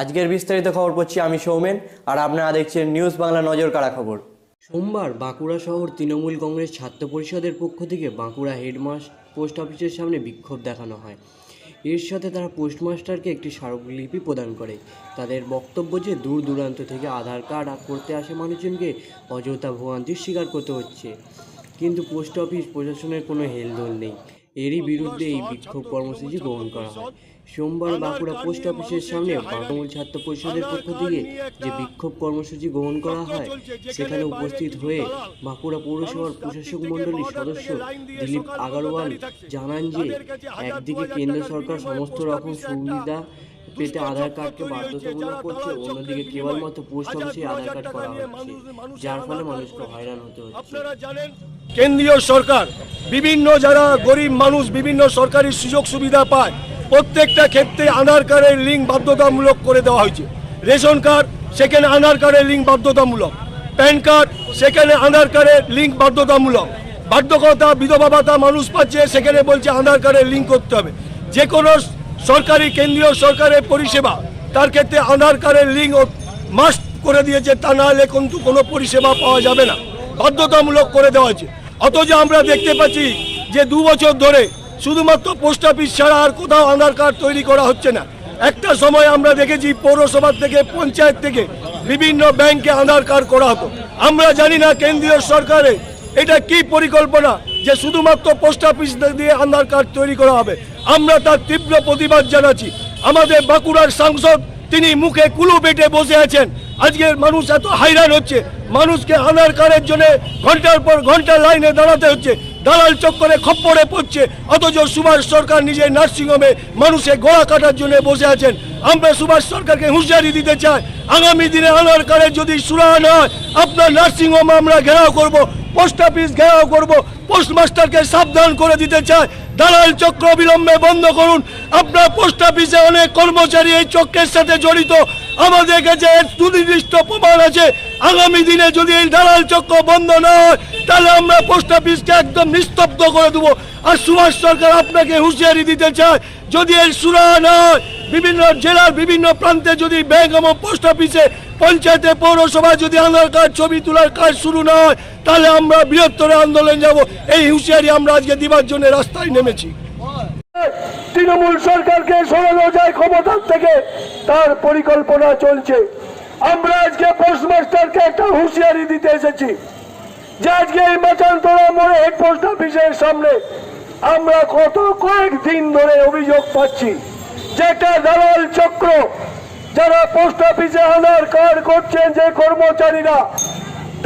আজকের বিস্তারিত খবর পড়ছি আমি সৌমেন, আর আপনারা দেখছেন নিউজ বাংলা নজর কাড়া খবর। সোমবার বাঁকুড়া শহর তৃণমূল কংগ্রেস ছাত্র পরিষদের পক্ষ থেকে বাঁকুড়া হেডমাস পোস্ট অফিসের সামনে বিক্ষোভ দেখানো হয়। এর সাথে তারা পোস্টমাস্টারকে একটি স্মারকলিপি প্রদান করে। তাদের বক্তব্য যে দূর দূরান্ত থেকে আধার কার্ড করতে আসে মানুষজনকে অযথা ভোগান্তির শিকার করতে হচ্ছে। কিন্তু পোস্ট অফিস প্রশাসনের কোনো হেলদোল নেই। এরই বিরুদ্ধে এই বিক্ষোভ কর্মসূচি গ্রহণ করা হয়। সোমবার বাঁকুড়া পোস্ট অফিসের সামনে বাঁকুড়া ছাত্র পরিষদের পক্ষ থেকে যে বিক্ষোভ কর্মসূচি গ্রহণ করা হয় সেখানে উপস্থিত হয়ে বাঁকুড়া পৌরসভার প্রশাসক মণ্ডলীর সদস্য দিলীপ আগারওয়াল জানান যে একদিকে কেন্দ্র সরকার সমস্ত রকম সুবিধা পেতে আধার কার্ডকে বাধ্যতামূলক করছে অন্যদিকে কেবলমাত্র পোস্ট অফিসে আধার কার্ড করা হচ্ছে যার ফলে মানুষকে হয়রান হতে হচ্ছে। আপনারা জানেন কেন্দ্রীয় সরকার বিভিন্ন যারা গরিব মানুষ বিভিন্ন সরকারি সুযোগ সুবিধা পায় প্রত্যেকটা ক্ষেত্রে আধার কার্ডের লিঙ্ক বাধ্যতামূলক করে দেওয়া হয়েছে। রেশন কার্ড, সেখানে আধার কার্ডের লিঙ্ক বাধ্যতামূলক। প্যান কার্ড, সেখানে আধার কার্ডের লিঙ্ক বাধ্যতামূলক। বার্ধকতা বিধবা ভাতা, মানুষ পাচ্ছে, সেখানে বলছে আধার কার্ডের লিঙ্ক করতে হবে। যে কোনো সরকারি, কেন্দ্রীয় সরকারের পরিষেবা, তার ক্ষেত্রে আধার কার্ডের লিঙ্ক মাস্ট করে দিয়েছে, তা না হলে কিন্তু কোনো পরিষেবা পাওয়া যাবে না। বাধ্যতামূলক করে দেওয়া হয়েছে। অথচ আমরা দেখতে পাচ্ছি যে দু বছর ধরে শুধুমাত্র পোস্ট অফিস ছাড়া আর কোথাও আধার কার্ড তৈরি করা হচ্ছে না। একটা সময় আমরা দেখেছি পৌরসভা থেকে, পঞ্চায়েত থেকে বিভিন্ন ব্যাংকে আধার কার্ড করা হতো। আমরা জানি না কেন্দ্রীয় সরকারে এটা কি পরিকল্পনা যে শুধুমাত্র পোস্ট অফিস দিয়ে আধার কার্ড তৈরি করা হবে। আমরা তার তীব্র প্রতিবাদ জানাচ্ছি। আমাদের বাঁকুড়ার সাংসদ, তিনি মুখে কুলু পেটে বসে আছেন। আজকের মানুষ এত হাইরান হচ্ছে। মানুষকে আধার কার্ডের জন্য ঘণ্টার পর ঘণ্টা লাইনে দাঁড়াতে হচ্ছে। দালাল চক্করে খপ্পরে পড়ছে। অথচ সুভাষ সরকার নিজের নার্সিংহোমে মানুষের গোড়া কাটার জন্য বসে আছেন। আমরা সুভাষ সরকারকে হুঁশিয়ারি দিতে চাই। আগামী দিনে আনার কার্ডের যদি সুরা না হয়, আপনার নার্সিংহোম আমরা ঘেরাও করব, পোস্ট অফিস ঘেরাও করব, পোস্টমাস্টারকে সাবধান করে দিতে চাই। দালাল চক্র বিলম্বে বন্ধ করুন। আপনার পোস্ট অফিসে অনেক কর্মচারী এই চক্রের সাথে জড়িত। আমাদের কাছে সুনির্দিষ্ট প্রমাণ আছে, আগামী দিনে যদি এই দালাল চক্র বন্ধ না হয়, তাহলে আমরা পোস্ট অফিসকে একদম নিস্তব্ধ করে দেবো। আর সুভাষ সরকার আপনাকে হুঁশিয়ারি দিতে চায়, যদি এই সুরা না হয়, বিভিন্ন জেলার বিভিন্ন প্রান্তে যদি ব্যাংক এবং পোস্ট অফিসে পঞ্চায়েতে, পৌরসভায় যদি আধার কার্ড, ছবি তোলার কাজ শুরু না হয়, তাহলে আমরা বৃহত্তর আন্দোলন যাব। এই হুঁশিয়ারি আমরা আজকে দিবার জন্য রাস্তায় নেমেছি। তৃণমূল সরকারকে সরানো যায় ক্ষমতার থেকে, তার পরিকল্পনা চলছে। আমরা আজকে পোস্টমাস্টারকে একটা হুঁশিয়ারি দিতে এসেছি যে আজকে এই মাচানতলা মোড়ে হেড পোস্ট অফিসের সামনে আমরা কত কয়েকদিন ধরে অভিযোগ পাচ্ছি যে একটা দালাল চক্র যারা পোস্ট অফিসে আধার কার্ড করছেন যে কর্মচারীরা,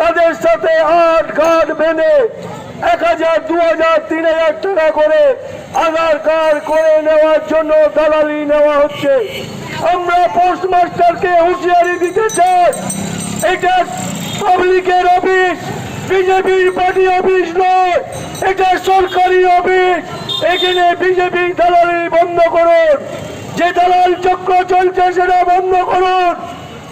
তাদের সাথে আট কার্ড বেঁধে এক হাজার, দু হাজার, তিন হাজার টাকা করে আধার কার্ড করে নেওয়ার জন্য দালালি নেওয়া হচ্ছে। আমরা পোস্টমাস্টারকে হুঁশিয়ারি দিতে চাই। এটা পাবলিকের অফিস, বিজেপির পার্টি অফিস নয়, এটা সরকারি অফিস। এখানে বিজেপি দালালি বন্ধ করুন। যে দালাল চক্র চলছে সেটা বন্ধ করুন।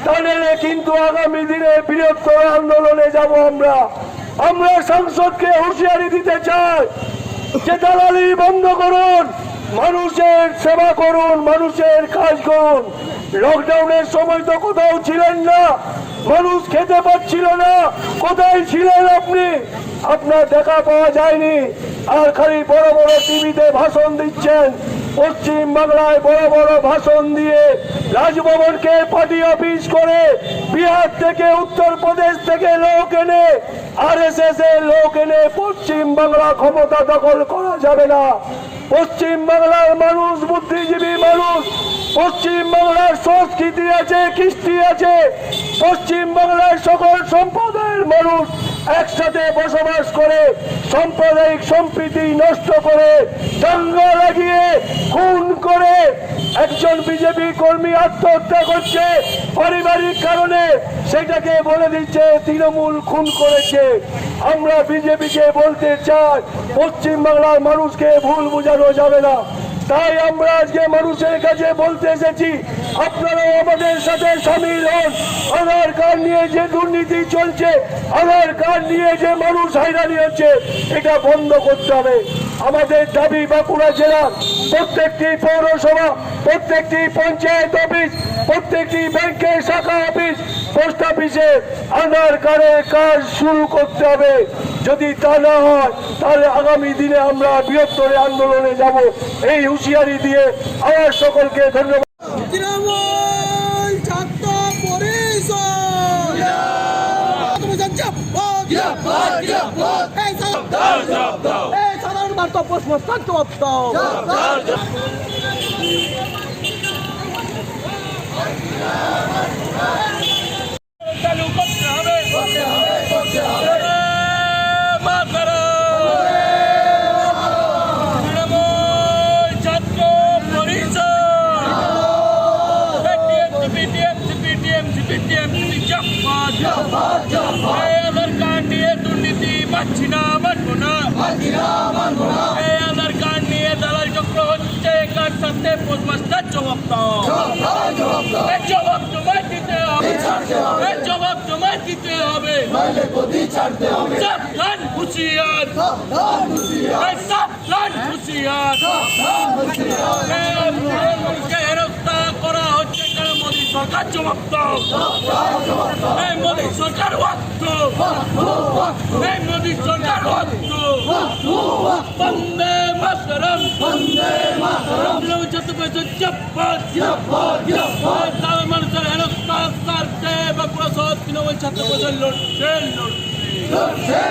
তাহলে কিন্তু আগামী দিনে বৃহত্তর আন্দোলনে যাব আমরা। আমরা সংসদকে হুঁশিয়ারি দিতে চাই যে দালালি বন্ধ করুন, মানুষের সেবা করুন, মানুষের কাজ করুন। লকডাউনের সময় তো কোথাও ছিলেন না, মানুষ খেতে পাচ্ছিল না, কোথায় ছিলেন আপনি? আপনার দেখা পাওয়া যায়নি। আর খালি বড় বড় টিভিতে ভাষণ দিচ্ছেন, পশ্চিম বাংলায় বড় বড় ভাষণ দিয়ে রাজভবনকে পার্টি অফিস করে বিহার থেকে, উত্তরপ্রদেশ থেকে লোক এনে এর লোক ক্ষমতা দখল করা যাবে না। মানুষ, বুদ্ধিজীবী মানুষ সংস্কৃতি আছে, কৃষ্টি আছে, পশ্চিম বাংলার সকল সম্পদের মানুষ। একসাথে বসবাস করে সাম্প্রদায়িক সম্প্রীতি নষ্ট করে দাঙ্গা লাগিয়ে খুন করে একজন বিজেপি কর্মী আত্মহত্যা করছে পারিবারিক কারণে, সেটাকে বলে দিচ্ছে তৃণমূল খুন করেছে। আমরা বিজেপিকে বলতে চাই পশ্চিম বাংলার মানুষকে ভুল বোঝানো যাবে না। তাই আমরা আজকে মানুষের কাছে বলতে এসেছি আপনারা আমাদের সাথে সামিল হন। আধার কার্ড নিয়ে যে দুর্নীতি চলছে, আধার কার্ড নিয়ে যে মানুষ হাইরানি হচ্ছে, এটা বন্ধ করতে হবে। আমাদের দাবি বাঁকুড়া জেলার প্রত্যেকটি পৌরসভা, প্রত্যেকটি পঞ্চায়েত অফিস, প্রত্যেকটি ব্যাংকের শাখা অফিস, পোস্ট অফিসে আধার কার্ডের কাজ শুরু করতে হবে। যদি তা না হয়, তাহলে আগামী দিনে আমরা বৃহত্তর আন্দোলনে যাব। এই হুঁশিয়ারি দিয়ে আমার সকলকে ধন্যবাদ। তৃণমূল ছাত্র পরিষদ। সাধারণ বার্তা পোস্ট জবাব দাও। আধার কার্ড নিয়ে দুর্নীতি মানছি না মানবো না। কার্ড নিয়ে দালাল চক্র হচ্ছে কার সাথে পোস্টমাস্টার জবাব দাও। জবাব তোমায় দিতে হবে। জবাব তোমায় দিতে হবে। সাবধান হুঁশিয়ার। সাবধান হুঁশিয়ার। সরকার জবাব দাও। এই মোদী সরকার ওয়াক্ত এই মোদী সরকার ওয়াক্ত বন্দে মাতরম। বন্দে মাতরম যত পেয়েছে জব্বর জব্বর জব্বর সাধারণ মানুষের হেরস্তা সারতে বাঁকুড়া সহ তৃণমূল ছাত্র পরিষদ লড়ছে লড়ছে।